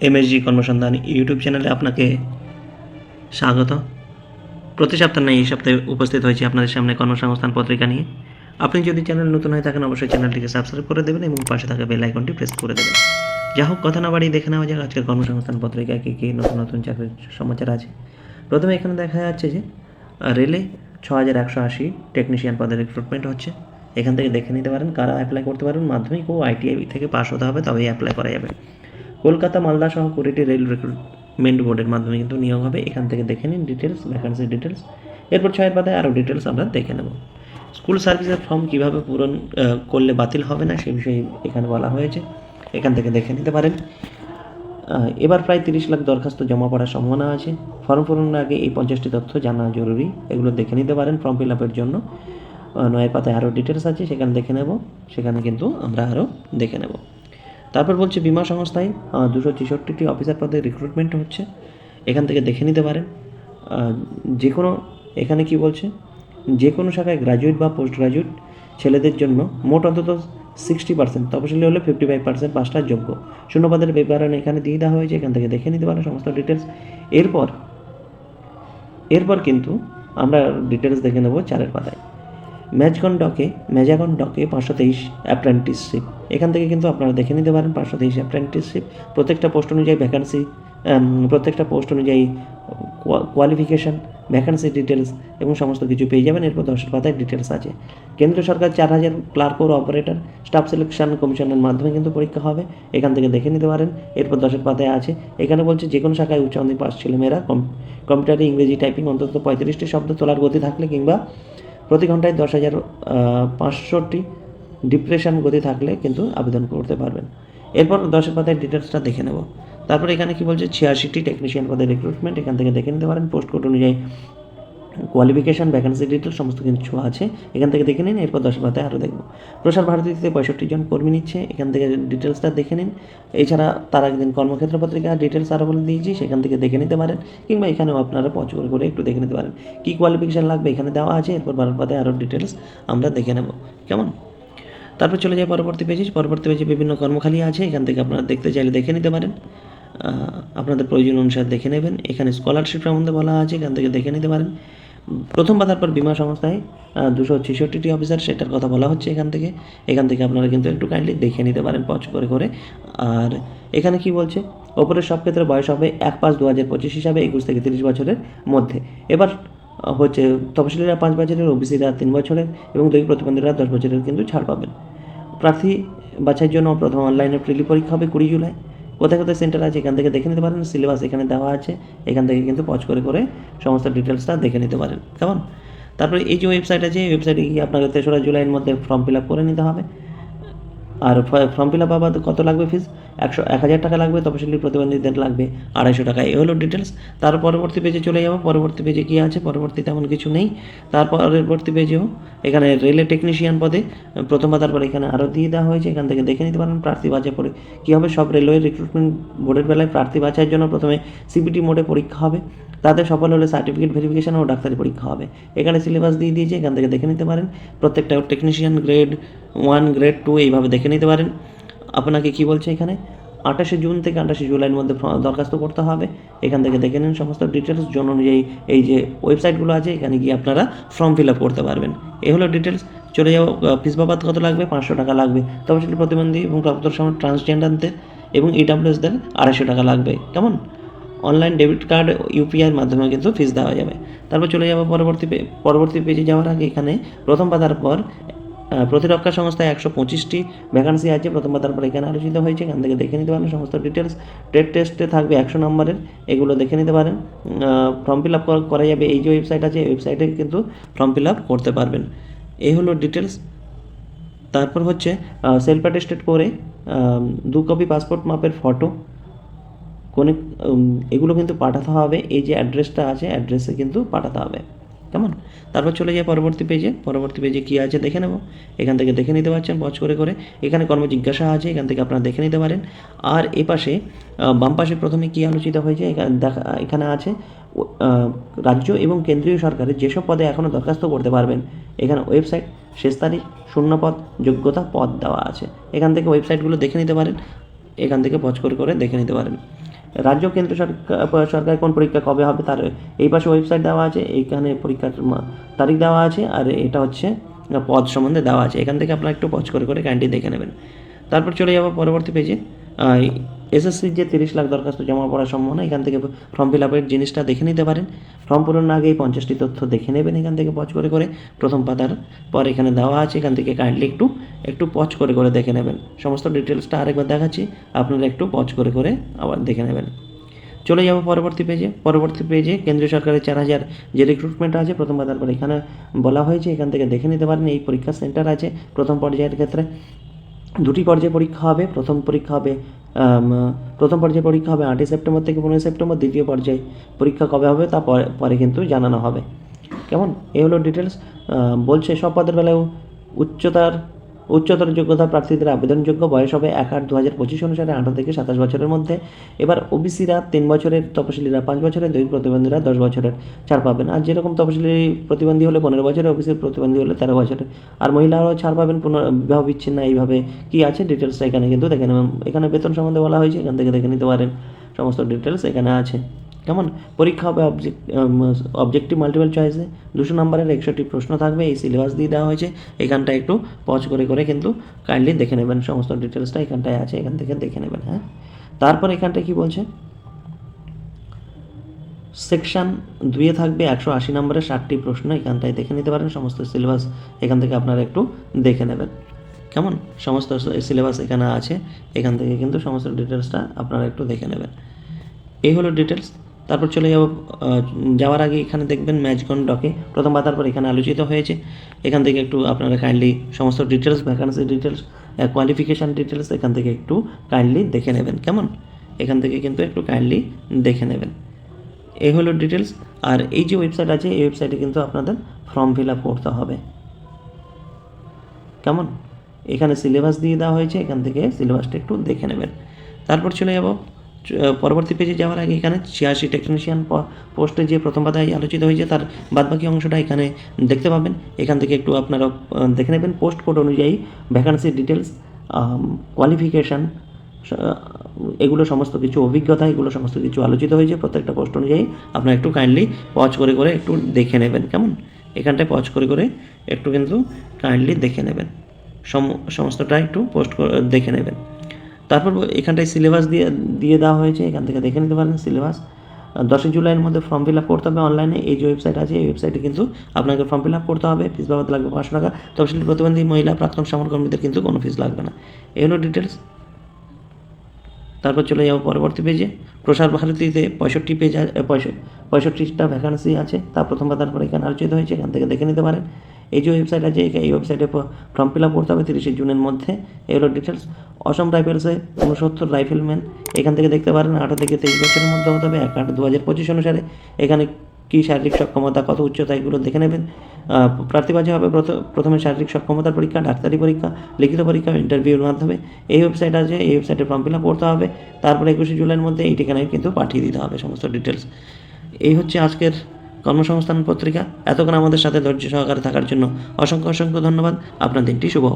MSG কর্মসন্ধান YouTube চ্যানেলে আপনাকে স্বাগত। প্রতি সপ্তাহে এই সপ্তাহে উপস্থিত হয়েছি আপনাদের সামনে কর্মসংস্থান পত্রিকা নিয়ে। আপনি যদি চ্যানেল নতুন হয়ে থাকেন, অবশ্যই চ্যানেলটিকে সাবস্ক্রাইব করে দেবেন এবং পাশে থাকা বেল আইকনটি প্রেস করে দেবেন। যা হোক, কথা না বাড়িয়ে দেখে নেওয়া যাক, আজকের কর্মসংস্থান পত্রিকায় কী কী নতুন নতুন চাকরির সমাচার আছে। প্রথমে এখানে দেখা যাচ্ছে যে, রেলে ছ হাজার একশো আশি টেকনিশিয়ান পদের রিক্রুটমেন্ট হচ্ছে। এখান থেকে দেখে নিতে পারেন, কারা অ্যাপ্লাই করতে পারবেন। মাধ্যমিক ও আইটিআই থেকে পাস হতে হবে, তবেই অ্যাপ্লাই করা যাবে। কলকাতা, মালদা সহ কুড়িটি রেল রিক্রুটমেন্ট বোর্ডের মাধ্যমে কিন্তু নিয়োগ হবে। এখান থেকে দেখে নিন ডিটেলস ভ্যাকান্সি ডিটেলস এরপর ছয়ের পাতায় আরও ডিটেলস আমরা দেখে নেব। স্কুল সার্ভিসের ফর্ম কীভাবে পূরণ করলে বাতিল হবে না সে বিষয়ে এখানে বলা হয়েছে। এখান থেকে দেখে নিতে পারেন। এবার প্রায় তিরিশ লাখ দরখাস্ত জমা পড়ার সম্ভাবনা আছে। ফর্ম পূরণের আগে এই পঞ্চাশটি তথ্য জানা জরুরি। এগুলো দেখে নিতে পারেন ফর্ম ফিল আপের জন্য। নয়ের পাতায় আরও ডিটেলস আছে, সেখানে দেখে নেব। সেখানে কিন্তু আমরা আরও দেখে নেব। তারপর বলছে, বিমা সংস্থায় দুশো ছেষট্টিটি অফিসার পদে রিক্রুটমেন্ট হচ্ছে। এখান থেকে দেখে নিতে পারেন যে কোনো, এখানে কি বলছে, যে কোনো শাখায় গ্র্যাজুয়েট বা পোস্ট গ্র্যাজুয়েট ছেলেদের জন্য মোট অন্তত সিক্সটি পার্সেন্ট তপশিলি হলে ফিফটি ফাইভ পার্সেন্ট পাসটার যোগ্য। শূন্যপদের বিবরণ এখানে দিয়ে দেওয়া হয়েছে, এখান থেকে দেখে নিতে পারেন সমস্ত ডিটেলস এরপর এরপর কিন্তু আমরা ডিটেলস দেখে নেব চারের পাতায়। ম্যাচগন ডকে ম্যাজাগন ডকে পাঁচশো তেইশ অ্যাপ্রেন্টিসশিপ। এখান থেকে কিন্তু আপনারা দেখে নিতে পারেন পাঁচশো তেইশ অ্যাপ্রেন্টিসশিপ। প্রত্যেকটা পোস্ট অনুযায়ী ভ্যাকান্সি প্রত্যেকটা পোস্ট অনুযায়ী কোয়ালিফিকেশান ভ্যাকান্সি ডিটেলস এবং সমস্ত কিছু পেয়ে যাবেন। এরপর দশের পাতায় ডিটেলস আছে। কেন্দ্র সরকার চার হাজার ক্লার্ক ও অপারেটর স্টাফ সিলেকশন কমিশনের মাধ্যমে কিন্তু পরীক্ষা হবে। এখান থেকে দেখে নিতে পারেন। এরপর দশের পাতায় আছে। এখানে বলছে যে কোনো শাখায় উচ্চ পাস ছেলেমেয়েরা কম- কম্পিউটারে ইংরেজি টাইপিং অন্তত পঁয়ত্রিশটি শব্দ তোলার গতি থাকলে কিংবা প্রতি ঘন্টায় দশ হাজার পাঁচশোটি ডিপ্রেশন গতি থাকলে কিন্তু আবেদন করতে পারবেন। এরপর দশের পাতায় ডিটেলসটা দেখে নেব। তারপর এখানে কি বলছে, ছিয়াশিটি টেকনিশিয়ান পদের রিক্রুটমেন্ট এখান থেকে দেখে নিতে পারেন। পোস্ট কোড অনুযায়ী কোয়ালিফিকেশান ভ্যাকেন্সি ডিটেলস সমস্ত কিছু আছে। এখান থেকে দেখে নিন, এরপর দশ পাতায় আরও দেখব। প্রসার ভারতীতে পঁয়ষট্টি জন কর্মী নিচ্ছে, এখান থেকে ডিটেলসটা দেখে নিন। এছাড়া তার একদিন কর্মক্ষেত্র পত্রিকা ডিটেলস আরও বলে দিয়েছি, সেখান থেকে দেখে নিতে পারেন, কিংবা এখানেও আপনারা পচ করে একটু দেখে নিতে পারেন। কী কোয়ালিফিকেশান লাগবে এখানে দেওয়া আছে, এরপর বারো পাতায় আরও ডিটেলস আমরা দেখে নেব। কেমন? তারপর চলে যায় পরবর্তী পেজে পরবর্তী পেজে বিভিন্ন কর্মখালি আছে, এখান থেকে আপনারা দেখতে চাইলে দেখে নিতে পারেন। আপনাদের প্রয়োজন অনুসারে দেখে নেবেন। এখানে স্কলারশিপ সম্বন্ধে বলা আছে, এখান থেকে দেখে নিতে পারেন। প্রথম পাতার পর বিমা সংস্থায় দুশো ছেষট্টিটি অফিসার সেটার কথা বলা হচ্ছে এখান থেকে। এখান থেকে আপনারা কিন্তু একটু কাইন্ডলি দেখে নিতে পারেন পচ করে করে। আর এখানে কি বলছে? ওপরের সব ক্ষেত্রে বয়স হবে এক পাঁচ দু হাজার পঁচিশ হিসাবে একুশ থেকে তিরিশ বছরের মধ্যে। এবার হচ্ছে তফসিলিরা পাঁচ বছরের, ওবিসিরা তিন বছরের এবং দুই প্রতিবন্ধীরা দশ বছরের কিন্তু ছাড় পাবেন। প্রার্থী বাছাইয়ের জন্য প্রথম অনলাইনে প্রিলি পরীক্ষা হবে কুড়ি জুলাই। কোথায় কোথায় সেন্টার আছে, এখান থেকে দেখে নিতে পারেন সিলেবাস এখানে দেওয়া আছে, এখান থেকে কিন্তু পজ করে করে সমস্ত ডিটেলসটা দেখে নিতে পারেন, কেমন? তারপরে এই যে ওয়েবসাইট আছে, এই ওয়েবসাইটে গিয়ে আপনাকে তেসরা জুলাইয়ের মধ্যে ফর্ম ফিল আপ করে নিতে হবে। আর ফর্ম ফিল আপ আবার কত লাগবে ফিস একশো, এক হাজার টাকা লাগবে তপশিলি প্রতিবন্ধীদের লাগবে, আড়াইশো টাকা। এই হলো ডিটেলস তার পরবর্তী পেজে চলে যাব। পরবর্তী পেজে কী আছে? পরবর্তী তেমন কিছু নেই। তার পরবর্তী পেজেও এখানে রেলে টেকনিশিয়ান পদে, প্রথম পাতার পরে এখানে আরও দিয়ে দেওয়া হয়েছে। এখান থেকে দেখে নিতে পারেন, প্রার্থী বাছাই পরে কী হবে? সব রেলওয়ে রিক্রুটমেন্ট বোর্ডের বেলায় প্রার্থী বাছাইয়ের জন্য প্রথমে সিবিটি মোডে পরীক্ষা হবে। তাতে সফল হলে সার্টিফিকেট ভেরিফিকেশন ও ডাক্তারি পরীক্ষা হবে। এখানে সিলেবাস দিয়ে দিয়েছে। এখান থেকে দেখে নিতে পারেন। প্রত্যেকটা technician grade one grade two এইভাবে দেখে নিতে পারেন। আপনাকে কি বলছে এখানে? আঠাশে জুন থেকে আঠাশে জুলাইয়ের মধ্যে দরখাস্ত করতে হবে। এখান থেকে দেখে নিন সমস্ত ডিটেলস জন অনুযায়ী এই যে ওয়েবসাইটগুলো আছে, এখানে গিয়ে আপনারা ফর্ম ফিল আপ করতে পারবেন। এই হলো ডিটেলস চলে যাও ফিস বাবদ কত লাগবে? পাঁচশো টাকা লাগবে। তবে সেটা প্রতিবন্ধী এবং প্রাপ্ত সময় ট্রান্সজেন্ডারদের এবং ইডাব্লিউএসদের আড়াইশো টাকা লাগবে। কেমন? অনলাইন ডেবিট কার্ড ইউপিআইয়ের মাধ্যমে কিন্তু ফিস দেওয়া যাবে। তারপর চলে যাব পরবর্তী পরবর্তী পেজে যাওয়ার আগে এখানে প্রথম পাতার পর প্রতিরক্ষা সংস্থায় একশো পঁচিশটি ভ্যাকান্সি আছে। প্রথমবার পাতার পর এখানে আলোচিত হয়েছে। এখান থেকে দেখে নিতে পারেন সমস্ত ডিটেলস টেট টেস্টে থাকবে একশো নম্বরের, এগুলো দেখে নিতে পারেন। ফর্ম ফিল আপ করা যাবে। এই যে ওয়েবসাইট আছে, এই ওয়েবসাইটে কিন্তু ফর্ম ফিল আপ করতে পারবেন। এই হলো ডিটেলস তারপর হচ্ছে সেলফ অ্যাটেস্টেড করে দু কপি পাসপোর্ট মাপের ফটো কোন এগুলো কিন্তু পাঠাতে হবে। এই যে অ্যাড্রেসটা আছে অ্যাড্রেসে কিন্তু পাঠাতে হবে। কেমন? তারপর চলে যায় পরবর্তী পেজে পরবর্তী পেজে কী আছে দেখে নেব। এখান থেকে দেখে নিতে পারছেন পজ করে করে। এখানে কর্ম জিজ্ঞাসা আছে, এখান থেকে আপনারা দেখে নিতে পারেন। আর এ পাশে বাম পাশে প্রথমে কী আলোচিত হয়েছে, এখানে দেখা, এখানে আছে রাজ্য এবং কেন্দ্রীয় সরকারের যেসব পদে এখনও দরখাস্ত করতে পারবেন, এখানে ওয়েবসাইট শেষ তারিখ, শূন্য পদ, যোগ্যতা পদ দেওয়া আছে। এখান থেকে ওয়েবসাইটগুলো দেখে নিতে পারেন। এখান থেকে পজ করে করে দেখে নিতে পারেন। রাজ্য কেন্দ্র সরকার সরকার কোন পরীক্ষা কবে হবে তার, এই পাশে ওয়েবসাইট দেওয়া আছে, এইখানে পরীক্ষার তারিখ দেওয়া আছে, আর এটা হচ্ছে পদ সম্বন্ধে দেওয়া আছে। এখান থেকে আপনারা একটু পজ করে করে কাইন্ডলি দেখে নেবেন। তারপর চলে যাব পরবর্তী পেজে এসএসসির যে তিরিশ লাখ দরখাস্ত জমা পড়ার সম্ভাবনা, এখান থেকে ফর্ম ফিল আপের জিনিসটা দেখে নিতে পারেন। ফর্ম পূরণ আগে এই পঞ্চাশটি তথ্য দেখে নেবেন এখান থেকে পজ করে করে। প্রথম পাতার পর এখানে দেওয়া আছে, এখান থেকে কাইন্ডলি একটু একটু পজ করে করে দেখে নেবেন। সমস্ত ডিটেলসটা আরেকবার দেখাচ্ছি, আপনারা একটু পজ করে করে আবার দেখে নেবেন। চলে যাব পরবর্তী পেজে পরবর্তী পেজে কেন্দ্রীয় সরকারের চার হাজার যে রিক্রুটমেন্ট আছে, প্রথম পাতার পর এখানে বলা হয়েছে, এখান থেকে দেখে নিতে পারেন, এই পরীক্ষা সেন্টার আছে প্রথম পর্যায়ের ক্ষেত্রে। দুটি পর্যায়ে পরীক্ষা হবে। প্রথম পরীক্ষা হবে প্রথম পর্যায়ে পরীক্ষা হবে আটই সেপ্টেম্বর থেকে পনেরোই সেপ্টেম্বর। দ্বিতীয় পর্যায়ে পরীক্ষা কবে হবে তা পরে কিন্তু জানানো হবে। কেমন? এ হলো ডিটেলস বলছে সব পদের বেলায় উচ্চতার উচ্চতর যোগ্যতা প্রার্থীদের আবেদনযোগ্য বয়স হবে এক আট দু হাজার পঁচিশ অনুসারে আঠারো থেকে সাতাশ বছরের মধ্যে। এবার ওবিসিরা তিন বছরের তপশিলীরা পাঁচ বছরের দৈহিক প্রতিবন্ধীরা দশ বছরের ছাড় পাবেন। আর যেরকম তপশিলি প্রতিবন্ধী হলে পনেরো বছরের, ওবিসির প্রতিবন্ধী হলে তেরো বছরের। আর মহিলারাও ছাড় পাবেন পুনঃ বিবাহ বিচ্ছিন্ন এইভাবে কী আছে? ডিটেলসটা এখানে কিন্তু দেখে নেবেন। এখানে বেতন সম্বন্ধে বলা হয়েছে, এখান থেকে দেখে নিতে পারেন। সমস্ত ডিটেলস এখানে আছে। কেমন? পরীক্ষা হবে অবজেক্ট অবজেক্টিভ মাল্টিপল চয়েসে দুশো নম্বরের একশোটি প্রশ্ন থাকবে, এই সিলেবাস দিয়ে দেওয়া হয়েছে। এখানটা একটু পজ করে করে কিন্তু কাইন্ডলি দেখে নেবেন, সমস্ত ডিটেলসটা এখানটায় আছে, এখান থেকে দেখে নেবেন হ্যাঁ? তারপর এখানটায় কি বলছে? সেকশন দুয়ে থাকবে একশো আশি নম্বরের ষাটটি প্রশ্ন, এখানটায় দেখে নিতে পারেন, সমস্ত সিলেবাস এখান থেকে আপনারা একটু দেখে নেবেন। কেমন? সমস্ত সিলেবাস এখানে আছে, এখান থেকে কিন্তু সমস্ত ডিটেলসটা আপনারা একটু দেখে নেবেন। এই হলো ডিটেলস তারপর চলে যাব যাওয়ার আগে এখানে দেখবেন ম্যাচগন ডকে। প্রথম পাতার পর এখানে আলোচিত হয়েছে। এখান থেকে একটু আপনারা কাইন্ডলি সমস্ত details vacancy details qualification details এখান থেকে একটু কাইন্ডলি দেখে নেবেন। কেমন? এখান থেকে কিন্তু একটু কাইন্ডলি দেখে নেবেন। এই হলো ডিটেলস আর এই যে ওয়েবসাইট আছে, এই ওয়েবসাইটে কিন্তু আপনাদের ফর্ম ফিল আপ করতে হবে। কেমন? এখানে সিলেবাস দিয়ে দেওয়া হয়েছে, এখান থেকে সিলেবাসটা একটু দেখে নেবেন। তারপর চলে যাব পরবর্তী পেজে যাওয়ার আগে এখানে ছিয়াশি টেকনিশিয়ান পোস্টে যে প্রথম পাতায় আলোচিত হয়েছে, তার বাদবাকি অংশটা এখানে দেখতে পাবেন। এখান থেকে একটু আপনারা দেখে নেবেন পোস্ট কোড অনুযায়ী ভ্যাকান্সি ডিটেলস কোয়ালিফিকেশান এগুলো সমস্ত কিছু অভিজ্ঞতা, এগুলো সমস্ত কিছু আলোচিত হয়েছে প্রত্যেকটা পোস্ট অনুযায়ী। আপনারা একটু কাইন্ডলি পজ করে করে একটু দেখে নেবেন, কেমন? এখানটায় পজ করে করে একটু কিন্তু কাইন্ডলি দেখে নেবেন। সম- সমস্তটা একটু পোস্ট দেখে নেবেন। তারপর এখানটায় সিলেবাস দিয়ে দিয়ে দেওয়া হয়েছে, এখান থেকে দেখে নিতে পারেন সিলেবাস দশই জুলাইয়ের মধ্যে ফর্ম ফিল আপ করতে হবে অনলাইনে এই যে ওয়েবসাইট আছে, এই ওয়েবসাইটে কিন্তু আপনাকে ফর্ম ফিল আপ করতে হবে ফিস বাবদ লাগবে পাঁচশো টাকা। তফসিলি প্রতিবন্ধী মহিলা, প্রাক্তন সমরকর্মীদের কিন্তু কোনো ফিস লাগবে না। এই হলো ডিটেলস তারপর চলে যাব পরবর্তী পেজে প্রসার ভারতীতে পঁয়ষট্টি পেজ পঁয়ষট্টিটা ভ্যাকান্সি আছে। তা প্রথমবার পাতার পর এখানে আলোচিত হয়েছে, এখান থেকে দেখে নিতে পারেন। এই যে ওয়েবসাইট আছে এই- ওয়েবসাইটে ফর্ম ফিল আপ করতে হবে তিরিশে জুনের মধ্যে। এগুলো ডিটেলস অসম রাইফেলসে উনসত্তর রাইফেলম্যান এখান থেকে দেখতে পারেন আঠারো থেকে তেইশ বছরের মধ্যে হতে হবে এক আট দু হাজার পঁচিশ অনুসারে। এখানে কী শারীরিক সক্ষমতা কত উচ্চতা এগুলো দেখে নেবেন। আহ, প্রার্থী বাছাই হবে প্রথ- প্রথমে শারীরিক সক্ষমতার পরীক্ষা ডাক্তারি পরীক্ষা লিখিত পরীক্ষা ইন্টারভিউর মাধ্যমে। এই ওয়েবসাইট আছে এই ওয়েবসাইটে ফর্ম ফিল আপ করতে হবে। তারপরে একুশে জুলাইয়ের মধ্যে এই ঠিকানায় কিন্তু পাঠিয়ে দিতে হবে সমস্ত ডিটেলস এই হচ্ছে আজকের কর্মসংস্থান পত্রিকা, এতক্ষণ আমাদের সাথে ধৈর্য সহকারে থাকার জন্য অসংখ্য অসংখ্য ধন্যবাদ। আপনার দিনটি শুভ